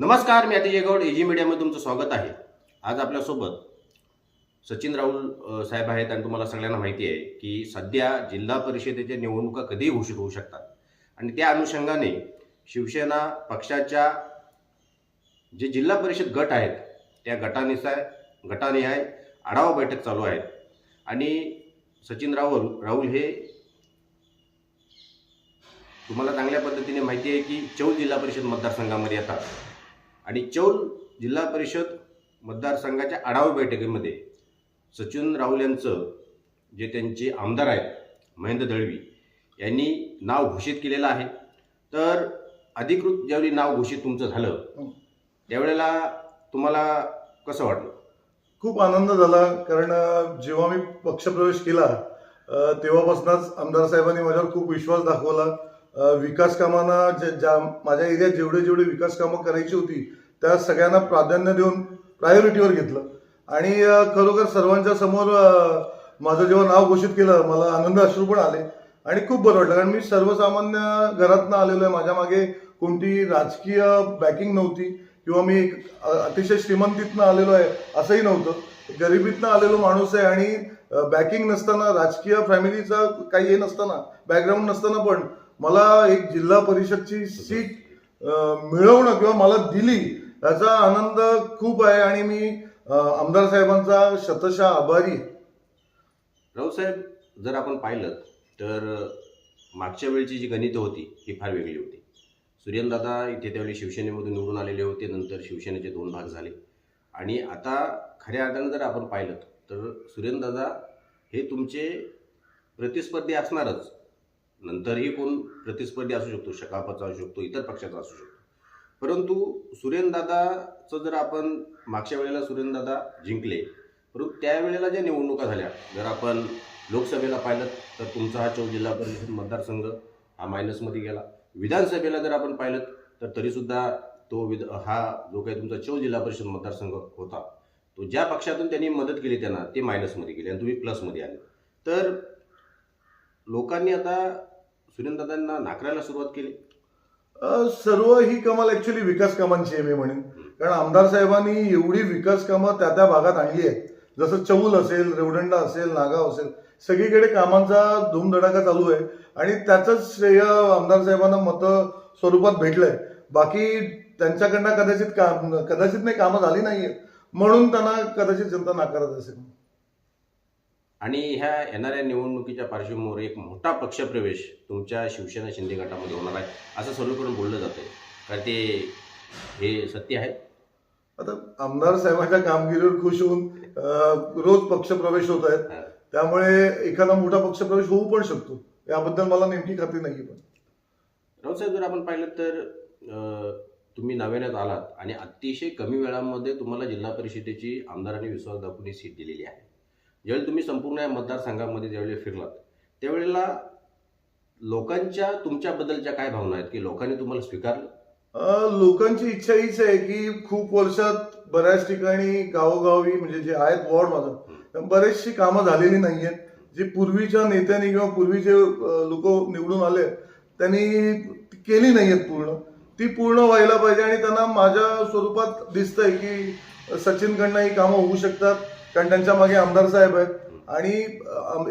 नमस्कार मी अतिजय गौड एजी मीडियामध्ये तुमचं स्वागत आहे. आज आपल्यासोबत सचिन राहुल साहेब आहेत आणि तुम्हाला सगळ्यांना माहिती आहे की सध्या जिल्हा परिषदेच्या निवडणुका कधीही घोषित होऊ शकतात. आणि त्या अनुषंगाने शिवसेना पक्षाच्या जे जिल्हा परिषद गट आहेत त्या गटानिसाय गटानिहाय आढावा बैठक चालू आहेत. आणि सचिन राहुल राहुल हे तुम्हाला चांगल्या पद्धतीने माहिती आहे की चौल जिल्हा परिषद मतदारसंघामध्ये येतात. आणि चौल जिल्हा परिषद मतदारसंघाच्या आढावा बैठकीमध्ये सचिन राहुल यांचं जे त्यांचे आमदार आहेत महेंद्र दळवी यांनी नाव घोषित केलेलं आहे. तर अधिकृत ज्यावेळी नाव घोषित तुमचं झालं त्यावेळेला तुम्हाला कसं वाटलं? खूप आनंद झाला कारण जेव्हा मी पक्षप्रवेश केला तेव्हापासूनच आमदार साहेबांनी माझ्यावर खूप विश्वास दाखवला. विकास कामांना ज्या माझ्या एरियात जेवढे जेवढे विकास कामं करायची होती त्या सगळ्यांना प्राधान्य देऊन प्रायोरिटीवर घेतलं. आणि खरोखर सर्वांच्या समोर माझं जेव्हा नाव घोषित केलं मला आनंद अश्रू पण आले. आणि खूप बरं वाटलं कारण मी सर्वसामान्य घरातनं आलेलो आहे. माझ्या मागे कोणती राजकीय बॅकिंग नव्हती. किंवा मी एक अतिशय श्रीमंतीतनं आलेलो आहे असंही नव्हतं. गरिबीतनं आलेलो माणूस आहे आणि बॅकिंग नसताना राजकीय फॅमिलीचा काही हे नसताना बॅकग्राऊंड नसताना पण मला एक जिल्हा परिषदची सीट मिळवणं किंवा मला दिली याचा आनंद खूप आहे आणि मी आमदार साहेबांचा शतशा आभारी राऊसाहेब जर आपण पाहिलं तर मागच्या वेळची जी गणितं होती ही फार वेगळी होती. सुरेंद्रदादा इथे त्यावेळी शिवसेनेमधून निवडून आलेले होते नंतर शिवसेनेचे दोन भाग झाले. आणि आता खऱ्या अर्थानं जर आपण पाहिलं तर सुरेंद्रदादा हे तुमचे प्रतिस्पर्धी असणारच. नंतरही कोण प्रतिस्पर्धी असू शकतो शकापचा असू शकतो इतर पक्षाचा असू शकतो. परंतु सुरेनदादाचं जर आपण मागच्या वेळेला सुरेनदादा जिंकले परंतु त्यावेळेला ज्या निवडणुका झाल्या जर आपण लोकसभेला पाहिलं तर तुमचा हा चौ जिल्हा परिषद मतदारसंघ हा मायनसमध्ये गेला. विधानसभेला जर आपण पाहिलं तर तरीसुद्धा तो विध हा जो काही तुमचा चौ जिल्हा परिषद मतदारसंघ होता तो ज्या पक्षातून त्यांनी मदत केली त्यांना ते मायनसमध्ये गेले आणि तुम्ही प्लसमध्ये आले. तर लोकांनी आता सुरेंद्रदादांना नाकारायला सुरुवात केली. सर्व ही कमाल ऍक्च्युली विकास कामांची आहे मी म्हणेन. कारण आमदार साहेबांनी एवढी विकास कामं त्या त्या भागात आणली आहेत. जसं चौल असेल रेवडंडा असेल नागाव असेल सगळीकडे कामांचा धूमधडाका चालू आहे. आणि त्याचंच श्रेय आमदार साहेबांना मत स्वरूपात भेटलंय. बाकी त्यांच्याकडनं कदाचित काम कदाचित नाही कामं झाली नाहीयेत. म्हणून त्यांना कदाचित जनता नाकारत असेल. आणि ह्या येणाऱ्या निवडणुकीच्या पार्श्वभूमीवर एक मोठा पक्षप्रवेश तुमच्या शिवसेना शिंदे गटामध्ये होणार आहे असं सर्वकडून बोललं जातंय. कारण ते हे सत्य आहे? आता आमदार साहेबांच्या कामगिरीवर खुश होऊन रोज पक्षप्रवेश होत आहेत. त्यामुळे एखादा मोठा पक्षप्रवेश होऊ पण शकतो. याबद्दल मला नेमकी खात्री नाही पण. रावसाहेब जर आपण पाहिलं तर तुम्ही नव्याण्यात आलात आणि अतिशय कमी वेळामध्ये तुम्हाला जिल्हा परिषदेची आमदारांनी विश्वास दाखवून ही सीट दिलेली आहे. ज्यावेळी तुम्ही संपूर्ण या मतदारसंघामध्ये ज्यावेळी फिरलात त्यावेळेला लोकांच्या तुमच्याबद्दलच्या काय भावना आहेत? की लोकांनी तुम्हाला स्वीकारलं? लोकांची इच्छा हीच आहे की खूप वर्षात बऱ्याच ठिकाणी गावोगावी म्हणजे जे आहेत वॉर्ड माझं बरेचशी कामं झालेली नाही आहेत जी पूर्वीच्या नेत्यांनी किंवा पूर्वीचे लोक निवडून आले त्यांनी केली नाही आहेत पूर्ण. ती पूर्ण व्हायला पाहिजे आणि त्यांना माझ्या स्वरूपात दिसतंय की सचिनकडनं ही कामं होऊ शकतात. कारण त्यांच्या मागे आमदार साहेब आहेत. आणि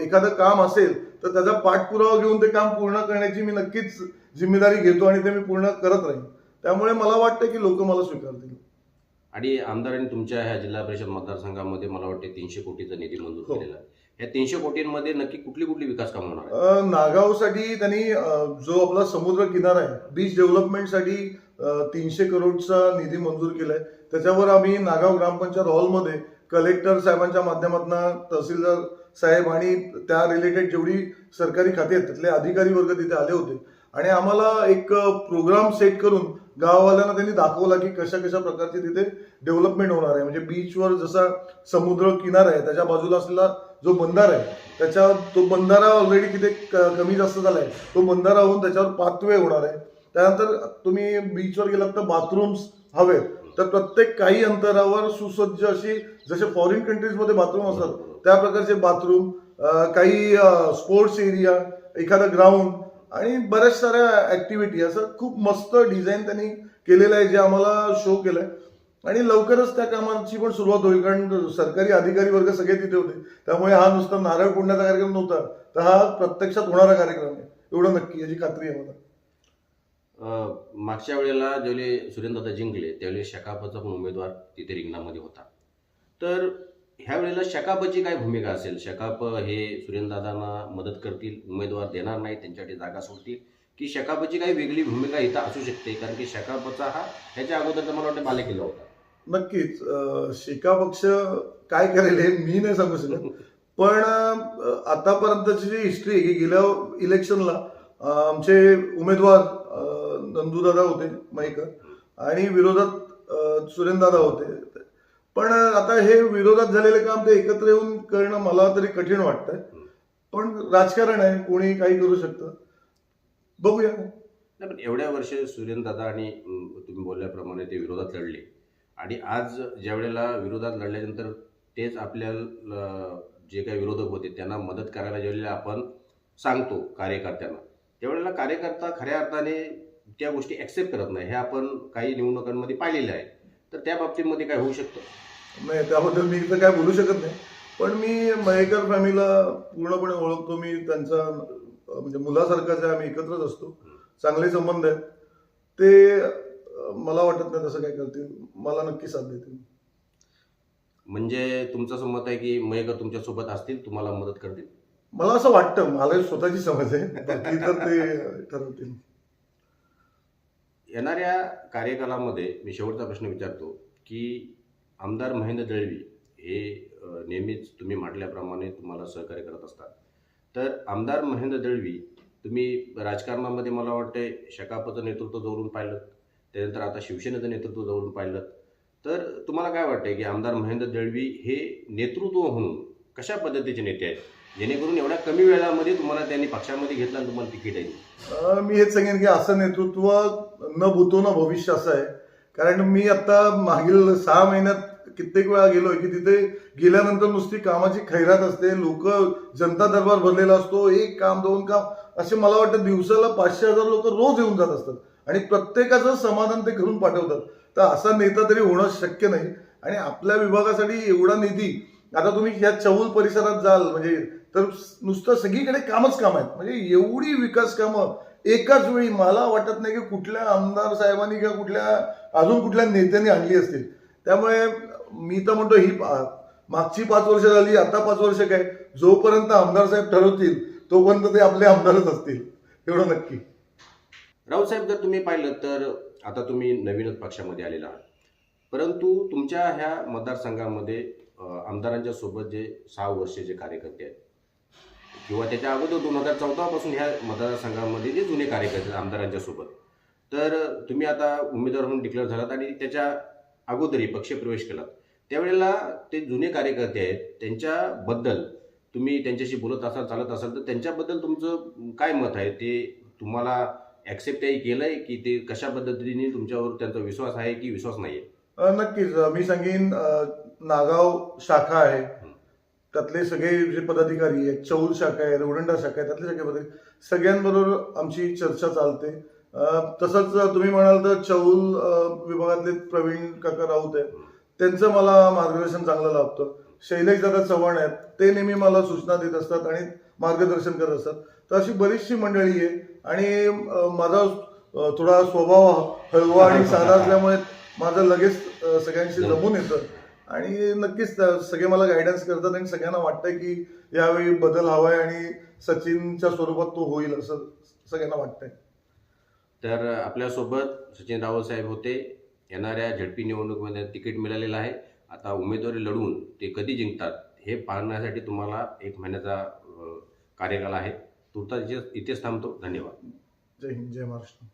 एखादं काम असेल तर त्याचा पाठपुरावा घेऊन ते काम पूर्ण करण्याची मी नक्कीच जिम्मेदारी घेतो आणि ते मी पूर्ण करत राहीन. त्यामुळे मला वाटतं की लोक मला स्वीकारतील. आणि आमदारांनी तुमच्या ह्या जिल्हा परिषद मतदारसंघामध्ये मला वाटते तीनशे कोटीचा निधी मंजूर हो. केलेला आहे. या तीनशे कोटींमध्ये नक्की कुठली कुठली विकास कामं होणार नागावसाठी त्यांनी जो आपला समुद्र किनारा आहे बीच डेव्हलपमेंटसाठी तीनशे करोडचा निधी मंजूर केलाय. त्याच्यावर आम्ही नागाव ग्रामपंचायत हॉलमध्ये कलेक्टर साहेबांच्या माध्यमातून तहसीलदार साहेब आणि त्या रिलेटेड जेवढी सरकारी खाती आहेत तिथले अधिकारी वर्ग तिथे आले होते. आणि आम्हाला एक प्रोग्राम सेट करून गाववाल्यांना त्यांनी दाखवला की कशा कशा प्रकारची तिथे डेव्हलपमेंट होणार आहे. म्हणजे बीचवर जसा समुद्र किनारा आहे त्याच्या बाजूला असलेला जो बंधारा आहे त्याच्या तो बंधारा ऑलरेडी तिथे कमी जास्त झालाय. तो बंधारा होऊन त्याच्यावर पाथवे होणार आहे. त्यानंतर तुम्ही बीचवर गेलात तर बाथरूम्स हवेत. तर प्रत्येक काही अंतरावर सुसज्ज अशी जसे फॉरेन कंट्रीजमध्ये बाथरूम असतात त्या प्रकारचे बाथरूम काही स्पोर्ट्स एरिया एखादं ग्राउंड आणि बऱ्याच साऱ्या ऍक्टिव्हिटी असं खूप मस्त डिझाईन त्यांनी केलेलं आहे जे आम्हाला शो केलंय. आणि लवकरच त्या कामाची पण सुरुवात होईल कारण सरकारी अधिकारी वर्ग सगळे तिथे होते. त्यामुळे हा नुसता नारळ फोडण्याचा कार्यक्रम नव्हता तर हा प्रत्यक्षात होणारा कार्यक्रम आहे. एवढं नक्की याची खात्री आहे मला. मागच्या वेळेला ज्यावेळी सुरेंद्रदा जिंकले त्यावेळी शकापचा पण उमेदवार तिथे रिंगणामध्ये होता. तर ह्या वेळेला शकापची काय भूमिका असेल? शकाप हे सुरेंद्रदादांना मदत करतील उमेदवार देणार नाही त्यांच्यासाठी जागा सोडतील की शकापची काही वेगळी भूमिका इथं असू शकते? कारण की शकापचा हा ह्याच्या अगोदर मला वाटतं बालेकिल्ला होता. नक्कीच. शिका पक्ष काय करेल हे मी नाही सांगू शकत. पण आतापर्यंतची जी हिस्ट्री आहे की गेल्या इलेक्शनला आमचे उमेदवार नंदूदादा होते मयकर आणि विरोधात अं, सुरेंद्रदादा होते. पण आता हे विरोधात झालेले काम ते एकत्र येऊन करणं मला तरी कठीण वाटतंय. पण राजकारण आहे कोणी काही करू शकतं. बघूया. नाही पण एवढ्या वर्ष सुरेंद्रदादा आणि तुम्ही बोलल्याप्रमाणे ते विरोधात लढले. आणि आज ज्या वेळेला विरोधात लढल्यानंतर तेच आपल्याला जे काही विरोधक होते त्यांना मदत करायला ज्यावेळेला आपण सांगतो कार्यकर्त्यांना त्यावेळेला कार्यकर्ता खऱ्या अर्थाने त्या गोष्टी ॲक्सेप्ट करत नाही. हे आपण काही निवडणुकांमध्ये पाहिलेलं आहे. तर त्या बाबतीमध्ये काय होऊ शकतं? नाही त्याबद्दल मी तर काय बोलू शकत नाही. पण मी मयेकर फॅमिलीला पूर्णपणे ओळखतो. मी त्यांचा म्हणजे मुलासारखाच आहे आम्ही एकत्रच असतो. चांगले संबंध आहेत. ते मला वाटत नाही तसं काय करतील. मला नक्की साथ देतील. म्हणजे तुमचं असं मत आहे की मयेकर तुमच्यासोबत असतील तुम्हाला मदत करतील? मला असं वाटतं. मला स्वतःची समज आहे. तर ते ठरवतील. येणाऱ्या कार्यकालामध्ये मी शेवटचा प्रश्न विचारतो की आमदार महेंद्र दळवी हे नेहमीच तुम्ही म्हटल्याप्रमाणे तुम्हाला सहकार्य करत असतात. तर आमदार महेंद्र दळवी तुम्ही राजकारणामध्ये मला वाटते शकापचं नेतृत्व जवळून पाहिलं त्यानंतर आता शिवसेनेचं नेतृत्व जवळून पाहिलं तर तुम्हाला काय वाटतं की आमदार महेंद्र दळवी हे नेतृत्व म्हणून कशा पद्धतीचे नेते आहेत? जेणेकरून एवढ्या कमी वेळामध्ये तुम्हाला त्यांनी पक्षामध्ये घेतलं आणि तुम्हाला तिकीट आहे. मी हेच सांगेन की असं नेतृत्व न भूतो न भविष्य असं आहे. कारण मी आता मागील सहा महिन्यात कित्येक वेळा गेलोय की तिथे गेल्यानंतर नुसती कामाची खैरात असते लोक जनता दरबार भरलेला असतो एक काम दोन काम असे मला वाटतं दिवसाला पाचशे हजार लोक रोज येऊन जात असतात आणि प्रत्येकाचं समाधान ते करून पाठवतात. तर असा नेता तरी होणं शक्य नाही. आणि आपल्या विभागासाठी एवढा निधी आता तुम्ही ह्या चौल परिसरात जाल म्हणजे तर नुसतं सगळीकडे कामच काम आहेत. म्हणजे एवढी विकास कामं एकाच वेळी मला वाटत नाही की कुठल्या आमदार साहेबांनी किंवा कुठल्या अजून कुठल्या नेत्यांनी आणली असतील. त्यामुळे मी तर म्हणतो ही मागची पाच वर्ष झाली आता पाच वर्ष काय जोपर्यंत आमदार साहेब ठरवतील तोपर्यंत ते आपले आमदारच असतील. एवढं नक्की. राऊत जर तुम्ही पाहिलं तर आता तुम्ही नवीनच पक्षामध्ये आलेला आहात. परंतु तुमच्या ह्या मतदारसंघामध्ये आमदारांच्या सोबत जे सहा वर्षाचे कार्यकर्ते आहेत किंवा त्याच्या अगोदर दोन हजार चौदापासून ह्या मतदारसंघामध्ये जे जुने कार्यकर्ते आमदारांच्या सोबत. तर तुम्ही आता उमेदवार म्हणून डिक्लेअर झालात आणि त्याच्या अगोदरही पक्षप्रवेश केलात त्यावेळेला ते जुने कार्यकर्ते आहेत त्यांच्याबद्दल तुम्ही त्यांच्याशी बोलत असाल चालत असाल तर त्यांच्याबद्दल तुमचं काय मत आहे? ते तुम्हाला ॲक्सेप्ट काही केलं आहे की ते कशा पद्धतीने तुमच्यावर त्यांचा विश्वास आहे की विश्वास नाही आहे नक्कीच. मी सांगेन नागाव शाखा आहे. त्यातले सगळे जे पदाधिकारी आहेत चौल शाखा आहे रोडंडा शाखा आहे त्यातले सगळे पदाधिकारी सगळ्यांबरोबर आमची चर्चा चालते. तसंच तुम्ही म्हणाल तर चौल विभागातले प्रवीण काका राऊत आहेत. त्यांचं मला मार्गदर्शन चांगलं लाभतं. शैलेश दादा चव्हाण आहेत. ते नेहमी मला सूचना देत असतात आणि मार्गदर्शन करत असतात. तर अशी बरीचशी मंडळी आहे. आणि माझा थोडा स्वभाव हळवा आणि साधा असल्यामुळे माझं लगेच सगळ्यांशी जमून येतं. आणि नक्कीच सगळे मला गायडन्स करतात आणि सगळ्यांना वाटतं की यावेळी बदल हवाय आणि सचिनच्या स्वरूपात तो होईल असं सगळ्यांना वाटतंय. तर आपल्यासोबत सचिन रावत साहेब होते. येणाऱ्या झडपी निवडणुकीमध्ये तिकीट मिळालेलं आहे. आता उमेदवारी लढवून ते कधी जिंकतात हे पाहण्यासाठी तुम्हाला एक महिन्याचा कार्यकाल आहे. तुर्तास इथेच थांबतो. धन्यवाद. जय हिंद जय महाराष्ट्र.